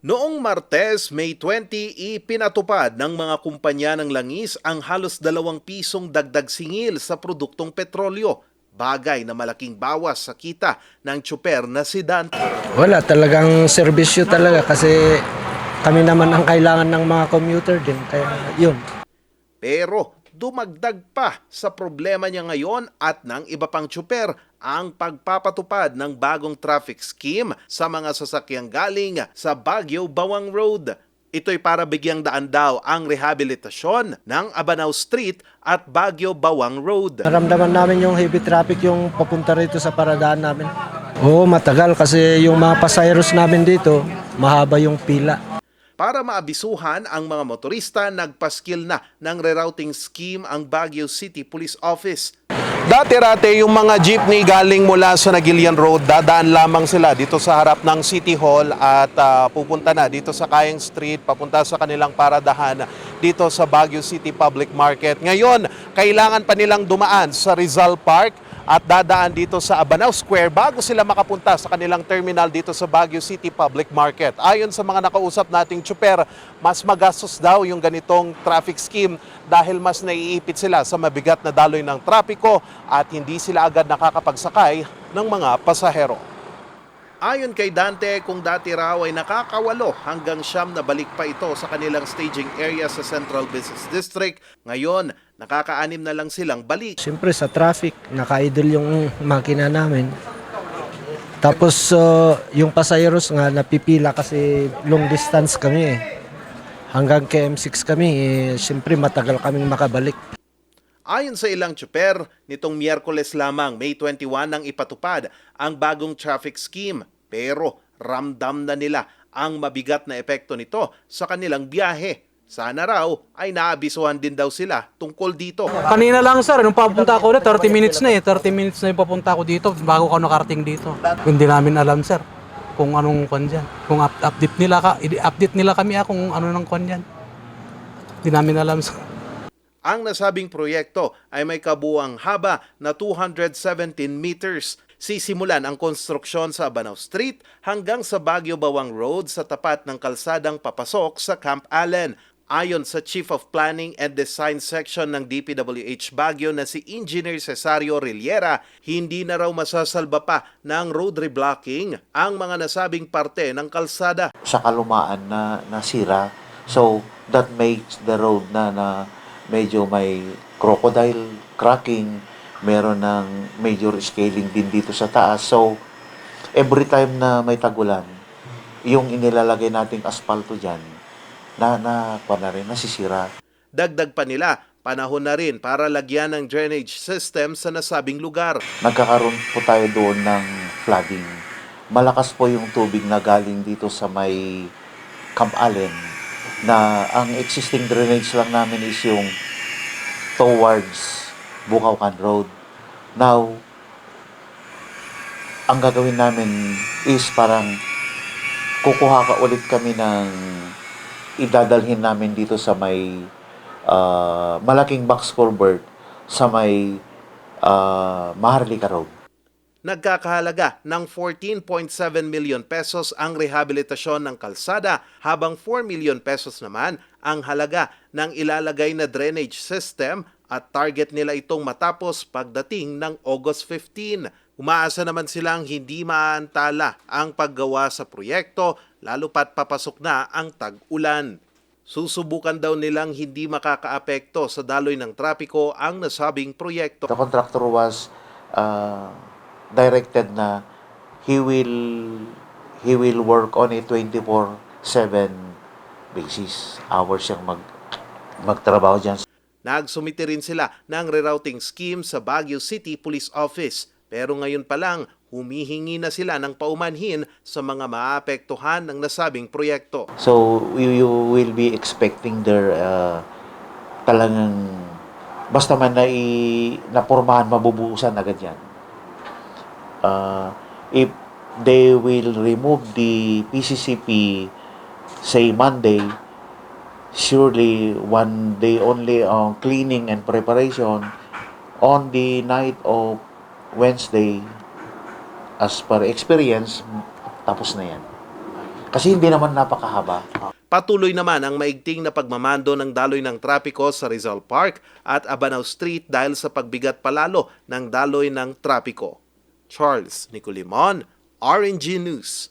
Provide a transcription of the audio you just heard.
Noong Martes, May 20, ipinatupad ng mga kumpanya ng langis ang halos dalawang pisong dagdag singil sa produktong petrolyo, bagay na malaking bawas sa kita ng tsuper na si Dante. Wala, talagang serbisyo talaga kasi kami naman ang kailangan ng mga commuter din. Kaya yun. Pero dumagdag pa sa problema niya ngayon at ng iba pang tsuper ang pagpapatupad ng bagong traffic scheme sa mga sasakyang galing sa Baguio Bawang Road. Ito'y para bigyang daan daw ang rehabilitasyon ng Abanao Street at Baguio Bawang Road. Naramdaman namin yung heavy traffic yung papunta rito sa paradaan namin. Oo, matagal kasi yung mga passengers namin dito, mahaba yung pila. Para maabisuhan ang mga motorista, nagpaskil na ng rerouting scheme ang Baguio City Police Office. Dati-rate yung mga jeepney galing mula sa Nagilian Road, dadaan lamang sila dito sa harap ng City Hall at ah, pupunta na dito sa Kayang Street, papunta sa kanilang paradahan dito sa Baguio City Public Market. Ngayon, kailangan pa nilang dumaan sa Rizal Park at dadaan dito sa Abanao Square bago sila makapunta sa kanilang terminal dito sa Baguio City Public Market. Ayon sa mga nakausap nating tsuper, mas magastos daw yung ganitong traffic scheme dahil mas naiipit sila sa mabigat na daloy ng trapiko at hindi sila agad nakakapagsakay ng mga pasahero. Ayon kay Dante, kung dati raw ay nakakawalo hanggang siyam na balik pa ito sa kanilang staging area sa Central Business District, ngayon nakakaanim na lang silang balik. Siyempre sa traffic, naka-idle yung makina namin. Tapos uh, yung passengers nga napipila kasi long distance kami eh. Hanggang KM6 kami, eh, siyempre matagal kaming makabalik. Ayon sa ilang tsuper, nitong Miyerkules lamang, May 21 nang ipatupad ang bagong traffic scheme. Pero ramdam na nila ang mabigat na epekto nito sa kanilang biyahe. Sana raw ay naabisuhan din daw sila tungkol dito. Kanina lang sir, nung papunta ako ulit, 30 minutes na eh. 30 minutes na yung papunta ko dito bago ka nakarating dito. Hindi namin alam sir kung anong kwan dyan. Kung up- update nila ka, update nila kami ah, kung ano ng kwan dyan. Hindi namin alam sir. Ang nasabing proyekto ay may kabuang haba na 217 meters. Sisimulan ang konstruksyon sa Abanao Street hanggang sa Baguio Bawang Road sa tapat ng kalsadang papasok sa Camp Allen. Ayon sa Chief of Planning and Design Section ng DPWH Baguio na si Engineer Cesario Riliera, hindi na raw masasalba pa ng road reblocking ang mga nasabing parte ng kalsada. sa kalumaan na nasira. So, that makes the road na, na medyo may crocodile cracking, meron ng major scaling din dito sa taas. So, every time na may tagulan, yung inilalagay nating asfalto dyan, na, na, kwa na rin, nasisira. Dagdag pa nila, panahon na rin para lagyan ng drainage system sa nasabing lugar. nagkakaroon po tayo doon ng flooding. Malakas po yung tubig na galing dito sa may Camp Allen na ang existing drainage lang namin is yung towards Bukawkan Road. Now, ang gagawin namin is parang kukuha ka ulit kami ng idadalhin namin dito sa may ah, malaking box culvert sa may uh, Maharlika Road. Nagkakahalaga ng 14.7 million pesos ang rehabilitasyon ng kalsada habang 4 million pesos naman ang halaga ng ilalagay na drainage system at target nila itong matapos pagdating ng August 15. Umaasa naman silang hindi maantala ang paggawa sa proyekto lalo pat papasok na ang tag-ulan. Susubukan daw nilang hindi makakaapekto sa daloy ng trapiko ang nasabing proyekto. The contractor was uh, directed na he will he will work on a 24/7 basis. Hours siyang mag magtrabaho diyan. Nagsumiti rin sila ng rerouting scheme sa Baguio City Police Office. Pero ngayon pa lang, humihingi na sila ng paumanhin sa mga maapektuhan ng nasabing proyekto. So you, will be expecting their uh, talagang basta man na i, napormahan mabubuusan agad yan. Uh, if they will remove the PCCP say Monday, surely one day only on cleaning and preparation on the night of Wednesday as per experience tapos na yan Kasi hindi naman napakahaba. Patuloy naman ang maigting na pagmamando ng daloy ng trapiko sa Rizal Park at Abanao Street dahil sa pagbigat palalo ng daloy ng trapiko. Charles Nicolimon, RNG News,